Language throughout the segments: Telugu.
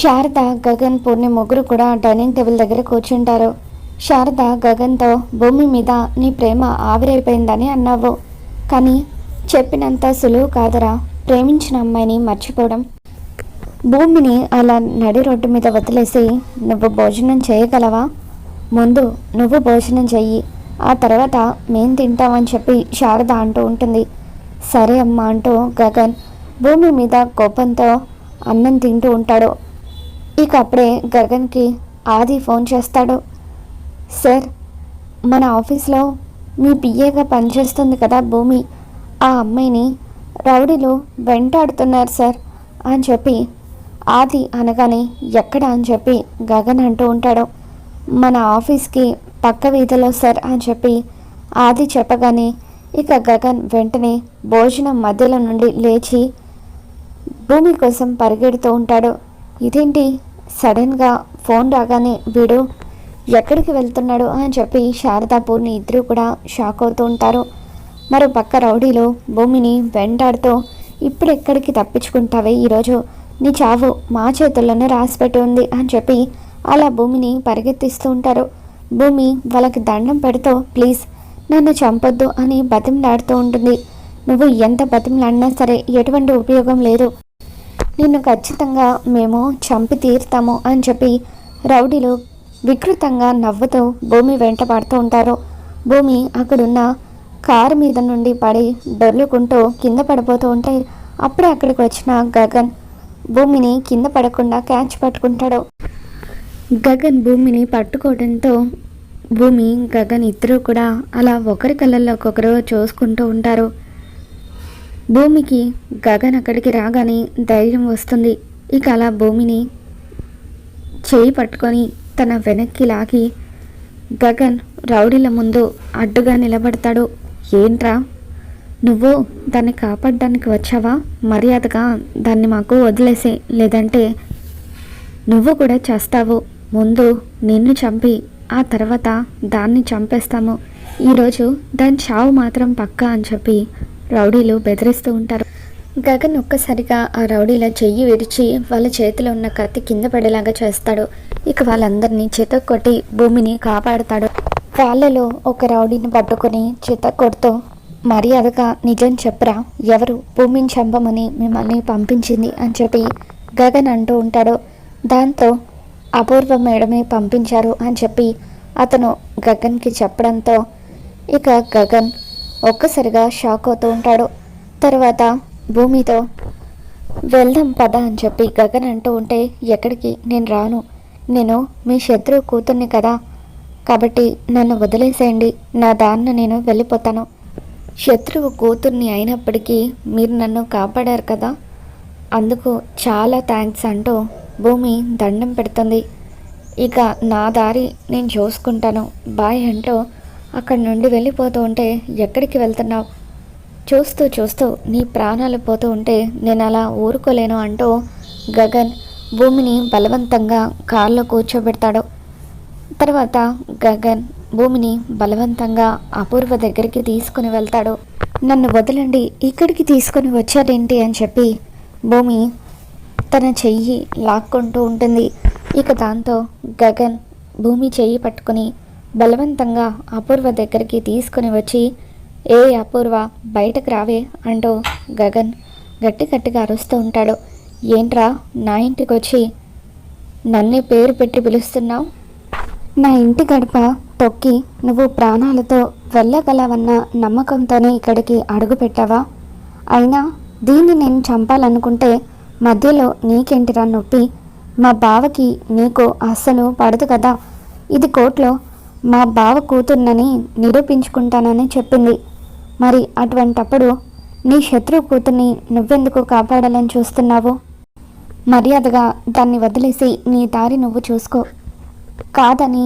శారద గగన్ పూర్ణి ముగ్గురు కూడా డైనింగ్ టేబుల్ దగ్గర కూర్చుంటారు. శారద గగన్తో భూమి మీద నీ ప్రేమ ఆవిరైపోయిందని అన్నావు. కానీ చెప్పినంత సులువు కాదరా. ప్రేమించిన అమ్మాయిని మర్చిపోవడం. భూమిని అలా నడి రోడ్డు మీద వదిలేసి నువ్వు భోజనం చేయగలవా? ముందు నువ్వు భోజనం చెయ్యి. ఆ తర్వాత మేం తింటామని చెప్పి శారద అంటూ ఉంటుంది. సరే అమ్మా అంటూ గగన్ భూమి మీద కోపంతో అన్నం తింటూ ఉంటాడు. ఇక అప్పుడే గగన్కి ఆది ఫోన్ చేస్తాడు. సార్ మన ఆఫీస్లో మీ పిఏగా పనిచేస్తుంది కదా భూమి. ఆ అమ్మాయిని రౌడీలు వెంటాడుతున్నారు సార్ అని చెప్పి ఆది అనగానే ఎక్కడ? అని చెప్పి గగన్ అంటూ ఉంటాడు. మన ఆఫీస్కి పక్క వీధిలో సార్ అని చెప్పి ఆది చెప్పగానే ఇక గగన్ వెంటనే భోజనం మధ్యలో నుండి లేచి భూమి కోసం పరిగెడుతూ ఉంటాడు. ఇదేంటి? సడన్గా ఫోన్ రాగానే వీడు ఎక్కడికి వెళ్తున్నాడు? అని చెప్పి శారదా పూర్ణి ఇద్దరు కూడా షాక్ అవుతూ ఉంటారు. మరో పక్క రౌడీలు భూమిని వెంటాడుతూ ఇప్పుడు ఎక్కడికి తప్పించుకుంటావే? ఈరోజు నీ చావు మా చేతుల్లోనే రాసిపెట్టి ఉంది అని చెప్పి అలా భూమిని పరిగెత్తిస్తూ ఉంటారు. భూమి వాళ్ళకి దండం పెడుతూ ప్లీజ్ నన్ను చంపొద్దు అని బతిమలాడుతూ ఉంటుంది. నువ్వు ఎంత బతిమలాడినా సరే ఎటువంటి ఉపయోగం లేదు. నిన్ను ఖచ్చితంగా మేము చంపి తీరుతాము అని చెప్పి రౌడీలు వికృతంగా నవ్వుతూ భూమి వెంట పడుతూ ఉంటారు. భూమి అక్కడున్న కారు మీద నుండి పడి డొర్లుకుంటూ కింద పడిపోతూ ఉంటే అప్పుడే అక్కడికి వచ్చిన గగన్ భూమిని కింద పడకుండా క్యాచ్ పట్టుకుంటాడు. గగన్ భూమిని పట్టుకోవడంతో భూమి గగన్ ఇద్దరు కూడా అలా ఒకరి కళ్ళల్లో ఒకరు చూసుకుంటూ ఉంటారు. భూమికి గగన్ అక్కడికి రాగానే ధైర్యం వస్తుంది. ఇక అలా భూమిని చేయి పట్టుకొని తన వెనక్కి లాగి గగన్ రౌడీల ముందు అడ్డుగా నిలబడతాడు. ఏంట్రా? నువ్వు దాన్ని కాపాడడానికి వచ్చావా? మర్యాదగా దాన్ని మాకు వదిలేసే లేదంటే నువ్వు కూడా చేస్తావు. ముందు నిన్ను చంపి ఆ తర్వాత దాన్ని చంపేస్తాము. ఈరోజు దాని చావు మాత్రం పక్కా అని చెప్పి రౌడీలు బెదిరిస్తూ ఉంటారు. గగన్ ఒక్కసారిగా ఆ రౌడీల చెయ్యి విరిచి వాళ్ళ చేతిలో ఉన్న కత్తి కింద పడేలాగా చేస్తాడు. ఇక వాళ్ళందరినీ చితక్ కొట్టి భూమిని కాపాడుతాడు. వాళ్ళలో ఒక రౌడీని పట్టుకొని చితక్ కొడుతూ మర్యాదగా నిజం చెప్పరా? ఎవరు? భూమిని చంపమని మిమ్మల్ని పంపించింది అని చెప్పి గగన్ అంటూ ఉంటాడు. దాంతో అపూర్వ మేడమే పంపించారు అని చెప్పి అతను గగన్కి చెప్పడంతో ఇక గగన్ ఒక్కసారిగా షాక్ అవుతూ ఉంటాడు. తర్వాత భూమితో వెళ్దాం పద అని చెప్పి గగన్ అంటూ ఉంటే ఎక్కడికి? నేను రాను. నేను మీ శత్రువు కూతుర్ని కదా. కాబట్టి నన్ను వదిలేసేయండి. నా దారిన నేను వెళ్ళిపోతాను. శత్రువు కూతుర్ని అయినప్పటికీ మీరు నన్ను కాపాడారు కదా. అందుకు చాలా థ్యాంక్స్ అంటూ భూమి దండం పెడుతుంది. ఇక నా దారి నేను చూసుకుంటాను. బాయ్ అంటూ అక్కడి నుండి వెళ్ళిపోతూ ఉంటే ఎక్కడికి వెళ్తున్నావు? చూస్తూ చూస్తూ నీ ప్రాణాలు పోతూ ఉంటే నేను అలా ఊరుకోలేను అంటూ గగన్ భూమిని బలవంతంగా కారులో కూర్చోబెడతాడు. తర్వాత గగన్ భూమిని బలవంతంగా అపూర్వ దగ్గరికి తీసుకుని వెళ్తాడు. నన్ను వదలండి ఇక్కడికి తీసుకొని వచ్చారేంటి అని చెప్పి భూమి తన చెయ్యి లాక్కుంటూ ఉంటుంది. ఇక దాంతో గగన్ భూమి చెయ్యి పట్టుకొని బలవంతంగా అపూర్వ దగ్గరికి తీసుకుని వచ్చి ఏ అపూర్వ బయటకు రావే అంటూ గగన్ గట్టి గట్టిగా అరుస్తూ ఉంటాడు. ఏంట్రా నా ఇంటికి వచ్చి నన్నే పేరు పెట్టి పిలుస్తున్నావు? నా ఇంటి గడప తొక్కి నువ్వు ప్రాణాలతో వెళ్ళగలవన్న నమ్మకంతోనే ఇక్కడికి అడుగుపెట్టావా అయినా దీన్ని నేను చంపాలనుకుంటే మధ్యలో నీకేంటిరా నొప్పి? మా బావకి నీకు అస్సలు పడదు కదా. ఇది కోర్టులో మా బావ కూతుర్నని నిరూపించుకుంటానని చెప్పింది. మరి అటువంటప్పుడు నీ శత్రువు కూతుర్ని నువ్వెందుకు కాపాడాలని చూస్తున్నావు? మర్యాదగా దాన్ని వదిలేసి నీ దారి నువ్వు చూసుకో. కాదని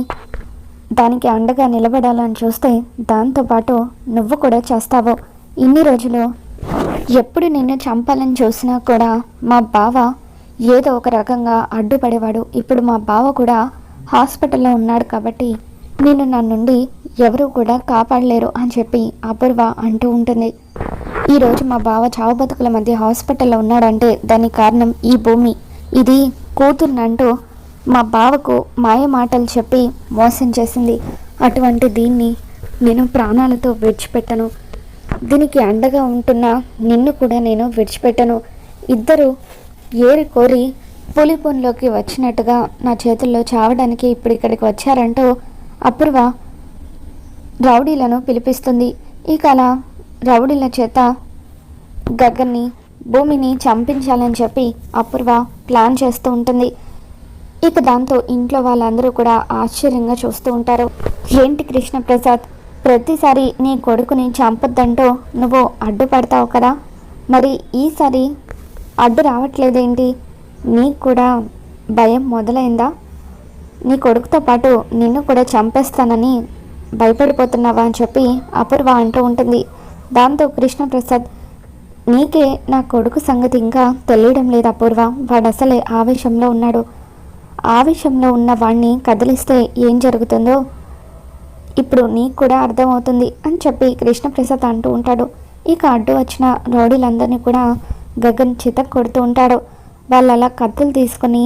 దానికి అండగా నిలబడాలని చూస్తే దాంతోపాటు నువ్వు కూడా చేస్తావు. ఇన్ని రోజులు ఎప్పుడు నిన్ను చంపాలని చూసినా కూడా మా బావ ఏదో ఒక రకంగా అడ్డుపడేవాడు. ఇప్పుడు మా బావ కూడా హాస్పిటల్లో ఉన్నాడు కాబట్టి నేను నా నుండి ఎవరు కూడా కాపాడలేరు అని చెప్పి అపూర్వ అంటూ ఉంటుంది. ఈరోజు మా బావ చావు బతుకుల మధ్య హాస్పిటల్లో ఉన్నాడంటే దానికి కారణం ఈ భూమి. ఇది కూతుర్నంటూ మా బావకు మాయ మాటలు చెప్పి మోసం చేసింది. అటువంటి దీన్ని నేను ప్రాణాలతో విడిచిపెట్టను. దీనికి అండగా ఉంటున్న నిన్ను కూడా నేను విడిచిపెట్టను. ఇద్దరు ఏరి కోరి పులిపున్లోకి వచ్చినట్టుగా నా చేతుల్లో చావడానికి ఇప్పుడు ఇక్కడికి వచ్చారంటూ అపూర్వ రౌడీలను పిలిపిస్తుంది. ఇక కళ రౌడీల చేత గగన్ని భూమిని చంపించాలని చెప్పి అపూర్వ ప్లాన్ చేస్తూ ఉంటుంది. ఇక దాంతో ఇంట్లో వాళ్ళందరూ కూడా ఆశ్చర్యంగా చూస్తూ ఉంటారు. ఏంటి కృష్ణప్రసాద్ ప్రతిసారి నీ కొడుకుని చంపొద్దంటూ నువ్వు అడ్డుపడతావు కదా? మరి ఈసారి అడ్డు రావట్లేదేంటి? నీకు కూడా భయం మొదలైందా? నీ కొడుకుతో పాటు నిన్ను కూడా చంపేస్తానని భయపడిపోతున్నావా అని చెప్పి అపూర్వ అంటూ ఉంటుంది. దాంతో కృష్ణప్రసాద్ నీకే నా కొడుకు సంగతి ఇంకా తెలియడం లేదు అపూర్వ. వాడు అసలే ఆవేశంలో ఉన్నాడు. ఆవేశంలో ఉన్న వాణ్ణి కదిలిస్తే ఏం జరుగుతుందో ఇప్పుడు నీకు కూడా అర్థమవుతుంది అని చెప్పి కృష్ణప్రసాద్ అంటూ ఉంటాడు. ఇక అడ్డు వచ్చిన రౌడీలందరినీ కూడా గగన్ చితక్ కొడుతూ ఉంటాడు. వాళ్ళు అలా కత్తులు తీసుకొని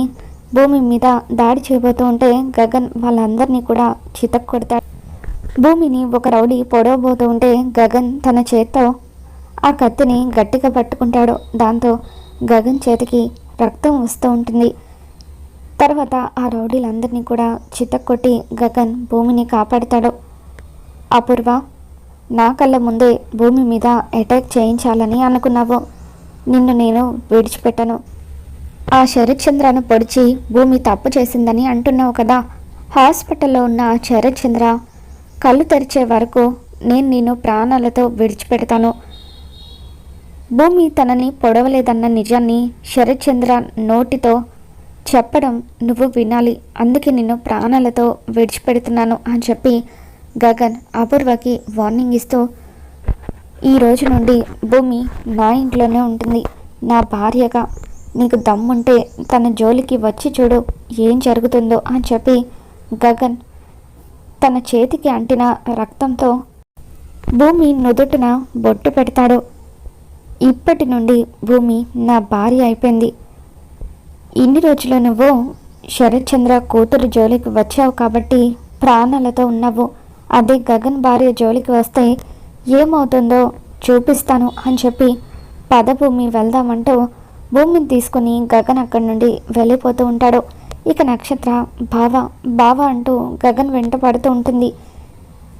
భూమి మీద దాడి చేయబోతూ ఉంటే గగన్ వాళ్ళందరినీ కూడా చితక్ కొడతాడు. భూమిని ఒక రౌడీ పొడవబోతూ ఉంటే గగన్ తన చేత్తో ఆ కత్తిని గట్టిగా పట్టుకుంటాడు. దాంతో గగన్ చేతికి రక్తం వస్తూ ఉంటుంది. తర్వాత ఆ రౌడీలందరినీ కూడా చితక్కొట్టి గగన్ భూమిని కాపాడుతాడు. అపూర్వ నా కళ్ళ ముందే భూమి మీద అటాక్ చేయించాలని అనుకున్నావు. నిన్ను నేను విడిచిపెట్టను. ఆ శరత్చంద్రను పొడిచి భూమి తప్పు చేసిందని అంటున్నావు కదా. హాస్పిటల్లో ఉన్న శరత్చంద్ర కళ్ళు తెరిచే వరకు నేను నేను ప్రాణాలతో విడిచిపెడతాను. భూమి తనని పొడవలేదన్న నిజాన్ని శరత్చంద్ర నోటితో చెప్పడం నువ్వు వినాలి. అందుకే నిన్ను ప్రాణాలతో విడిచిపెడుతున్నాను అని చెప్పి గగన్ అపూర్వకి వార్నింగ్ ఇస్తూ ఈ రోజు నుండి భూమి నా ఇంట్లోనే ఉంటుంది. నా భార్యగా నీకు దమ్ముంటే తన జోలికి వచ్చి చూడు ఏం జరుగుతుందో అని చెప్పి గగన్ తన చేతికి అంటిన రక్తంతో భూమి నుదుటిన బొట్టు పెడతాడు. ఇప్పటి నుండి భూమి నా భార్య అయిపోయింది. ఇన్ని రోజులు నువ్వు శరత్చంద్ర కూతురు జోలికి వచ్చావు కాబట్టి ప్రాణాలతో ఉన్నావు. అదే గగన్ భార్య జోలికి వస్తే ఏమవుతుందో చూపిస్తాను అని చెప్పి పదభూమి వెళ్దామంటూ భూమిని తీసుకుని గగన్ అక్కడి నుండి వెళ్ళిపోతూ ఉంటాడు. ఇక నక్షత్ర బావ బావ అంటూ గగన్ వెంట పడుతూ ఉంటుంది.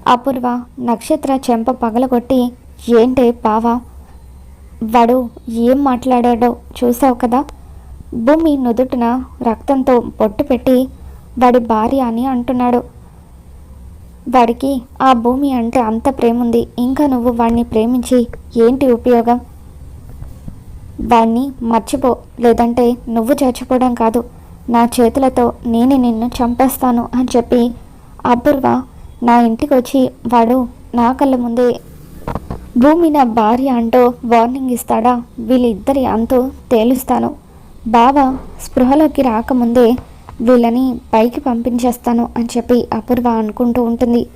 అపూర్వ నక్షత్ర చెంప పగలగొట్టి ఏంటే బావ? వాడు ఏం మాట్లాడాడో చూసావు కదా? భూమి నుదుటిన రక్తంతో పొట్టు పెట్టి వాడి భార్య అని అంటున్నాడు. వాడికి ఆ భూమి అంటే అంత ప్రేమ ఉంది ఇంకా నువ్వు వాడిని ప్రేమించి ఏంటి ఉపయోగం? దాన్ని మర్చిపో లేదంటే నువ్వు చచ్చిపోవడం కాదు. నా చేతులతో నేనే నిన్ను చంపేస్తాను అని చెప్పి అపూర్వ నా ఇంటికి వచ్చి వాడు నా కళ్ళ ముందే భూమి నా భార్య అంటూ వార్నింగ్ ఇస్తాడా? వీళ్ళిద్దరి అంతు తేలుస్తాను. బావ స్పృహలోకి రాకముందే వీళ్ళని పైకి పంపించేస్తాను అని చెప్పి అపూర్వ అనుకుంటూ ఉంటుంది.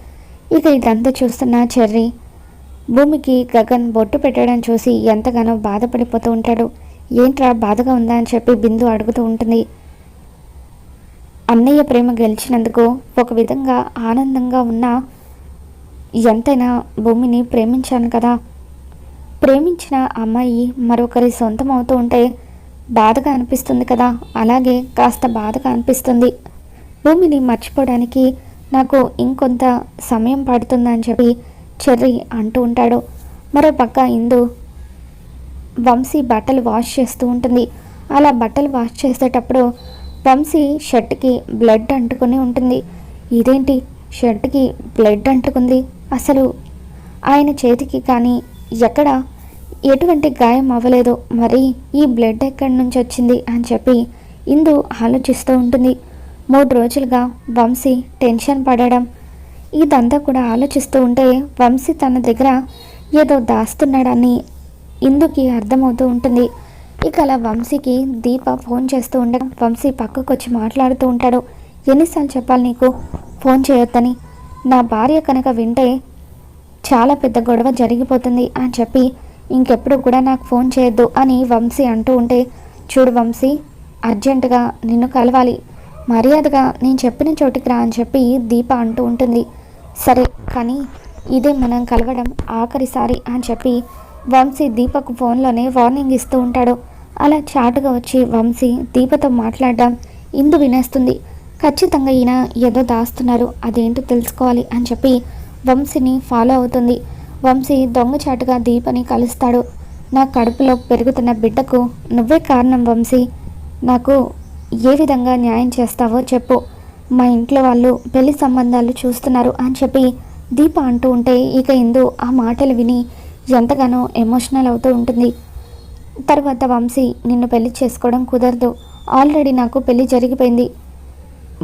ఇక ఇదంతా చూస్తున్న చెర్రీ భూమికి గగన్ బొట్టు పెట్టడం చూసి ఎంతగానో బాధపడిపోతూ ఉంటాడు. ఏంట్రా బాధగా ఉందా? అని చెప్పి బిందు అడుగుతూ ఉంటుంది. అన్నయ్య ప్రేమ గెలిచినందుకు ఒక విధంగా ఆనందంగా ఉన్నా ఎంతైనా భూమిని ప్రేమించాను కదా. ప్రేమించిన అమ్మాయి మరొకరి సొంతం అవుతూ ఉంటే బాధగా అనిపిస్తుంది కదా. అలాగే కాస్త బాధగా అనిపిస్తుంది. భూమిని మర్చిపోవడానికి నాకు ఇంకొంత సమయం పడుతుందని చెప్పి చెర్రీ అంటూ ఉంటాడు. మరో పక్క ఇందు వంశీ బట్టలు వాష్ చేస్తూ ఉంటుంది. అలా బట్టలు వాష్ చేసేటప్పుడు వంశీ షర్ట్కి బ్లడ్ అంటుకుని ఉంటుంది. ఇదేంటి? షర్ట్కి బ్లడ్ అంటుకుంది. అసలు ఆయన చేతికి కానీ ఎక్కడ? ఎటువంటి గాయం అవ్వలేదు. మరి ఈ బ్లడ్ ఎక్కడి నుంచి వచ్చింది? అని చెప్పి ఇందు ఆలోచిస్తూ ఉంటుంది. మూడు రోజులుగా వంశీ టెన్షన్ పడడం ఇదంతా కూడా ఆలోచిస్తూ ఉంటే వంశీ తన దగ్గర ఏదో దాస్తున్నాడని ఇందుకి అర్థమవుతూ ఉంటుంది. ఇక అలా వంశీకి దీప ఫోన్ చేస్తూ ఉండగా వంశీ పక్కకు వచ్చి మాట్లాడుతూ ఉంటాడు. ఎన్నిసార్లు చెప్పాలి నీకు? ఫోన్ చేయొద్దని. నా భార్య కనుక వింటే చాలా పెద్ద గొడవ జరిగిపోతుంది అని చెప్పి ఇంకెప్పుడు కూడా నాకు ఫోన్ చేయొద్దు అని వంశీ అంటూ ఉంటే చూడు వంశీ అర్జెంటుగా నిన్ను కలవాలి. మర్యాదగా నేను చెప్పిన చోటికి రా అని చెప్పి దీప అంటూ ఉంటుంది. సరే కానీ ఇదే మనం కలవడం ఆఖరిసారి అని చెప్పి వంశీ దీపకు ఫోన్లోనే వార్నింగ్ ఇస్తూ ఉంటాడు. అలా చాటుగా వచ్చి వంశీ దీపతో మాట్లాడడం ఇందు వినేస్తుంది. ఖచ్చితంగా ఈయన ఏదో దాస్తున్నారు అదేంటో తెలుసుకోవాలి అని చెప్పి వంశీని ఫాలో అవుతుంది. వంశీ దొంగచాటుగా దీపని కలుస్తాడు. నా కడుపులో పెరుగుతున్న బిడ్డకు నువ్వే కారణం వంశీ. నాకు ఏ విధంగా న్యాయం చేస్తావో చెప్పు. మా ఇంట్లో వాళ్ళు పెళ్ళి సంబంధాలు చూస్తున్నారు అని చెప్పి దీప అంటూ ఉంటే ఇక ఇందు ఆ మాటలు విని ఎంతగానో ఎమోషనల్ అవుతూ ఉంటుంది. తర్వాత వంశీ నిన్ను పెళ్ళి చేసుకోవడం కుదరదు. ఆల్రెడీ నాకు పెళ్ళి జరిగిపోయింది.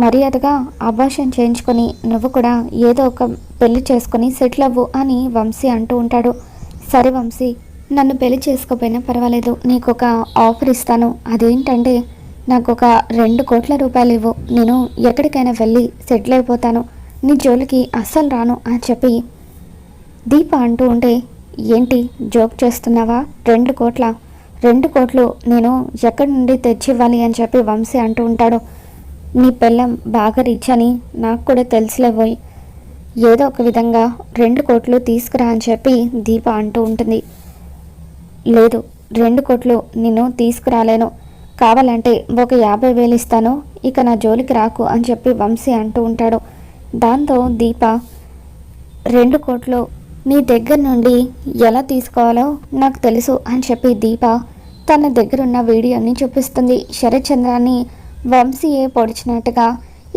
మర్యాదగా అభాషణ చేయించుకొని నువ్వు కూడా ఏదో ఒక పెళ్ళి చేసుకొని సెటిల్ అవ్వు అని వంశీ అంటూ ఉంటాడు. సరే వంశీ నన్ను పెళ్ళి చేసుకోపోయినా పర్వాలేదు. నీకు ఒక ఆఫర్ ఇస్తాను. అదేంటంటే నాకు ఒక రెండు కోట్ల రూపాయలు ఇవ్వు. నేను ఎక్కడికైనా వెళ్ళి సెటిల్ అయిపోతాను. నీ జోలికి అస్సలు రాను అని చెప్పి దీప అంటూ ఉంటే ఏంటి జోక్ చేస్తున్నావా? రెండు కోట్ల? రెండు కోట్లు నేను ఎక్కడి నుండి తెచ్చివ్వాలి? అని చెప్పి వంశీ అంటూ ఉంటాడు. నీ పెళ్ళం బాగా రిచ్ అని నాకు కూడా తెలుసులేబోయ్ ఏదో ఒక విధంగా రెండు కోట్లు తీసుకురా అని చెప్పి దీప అంటూ ఉంటుంది. లేదు రెండు కోట్లు నేను తీసుకురాలేను. కావాలంటే ఒక యాభై వేలు ఇస్తాను ఇక నా జోలికి రాకు అని చెప్పి వంశీ అంటూ ఉంటాడు. దాంతో దీప రెండు కోట్లు నీ దగ్గర నుండి ఎలా తీసుకోవాలో నాకు తెలుసు అని చెప్పి దీప తన దగ్గరున్న వీడియోని చూపిస్తుంది. శరత్చంద్రాన్ని వంశీయే పొడిచినట్టుగా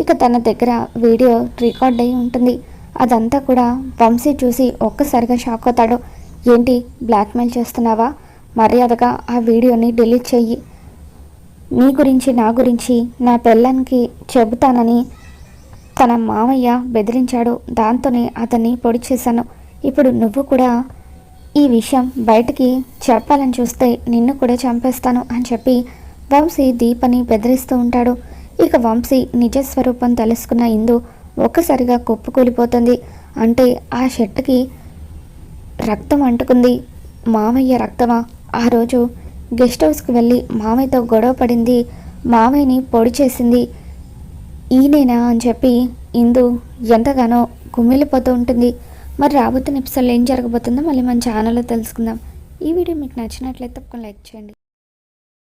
ఇక తన దగ్గర వీడియో రికార్డ్ అయి ఉంటుంది. అదంతా కూడా వంశీ చూసి ఒక్కసారిగా షాక్ అవుతాడు. ఏంటి బ్లాక్మెయిల్ చేస్తున్నావా? మర్యాదగా ఆ వీడియోని డిలీట్ చెయ్యి. మీ గురించి నా గురించి నా పెళ్ళానికి చెబుతానని తన మామయ్య బెదిరించాడు. దాంతోనే అతన్ని పొడి చేశాను. ఇప్పుడు నువ్వు కూడా ఈ విషయం బయటికి చెప్పాలని చూస్తే నిన్ను కూడా చంపేస్తాను అని చెప్పి వంశీ దీపని బెదిరిస్తూ ఉంటాడు. ఇక వంశీ నిజ స్వరూపం తెలుసుకున్న ఇందు ఒక్కసారిగా కుప్పకూలిపోతుంది అంటే ఆ షర్ట్కి రక్తం అంటుకుంది. మామయ్య రక్తమా? ఆ రోజు గెస్ట్ హౌస్కి వెళ్ళి మామయ్యతో గొడవ పడింది. మామయ్యని పొడి చేసింది. ఈయనేనా అని చెప్పి ఇందు ఎంతగానో కుమిలిపోతూ ఉంటుంది. మరి రాబోతున్న ఎపిసోడ్లో ఏం జరగబోతుందో మళ్ళీ మన ఛానల్లో తెలుసుకుందాం. ఈ వీడియో మీకు నచ్చినట్లయితే తప్పకుండా లైక్ చేయండి.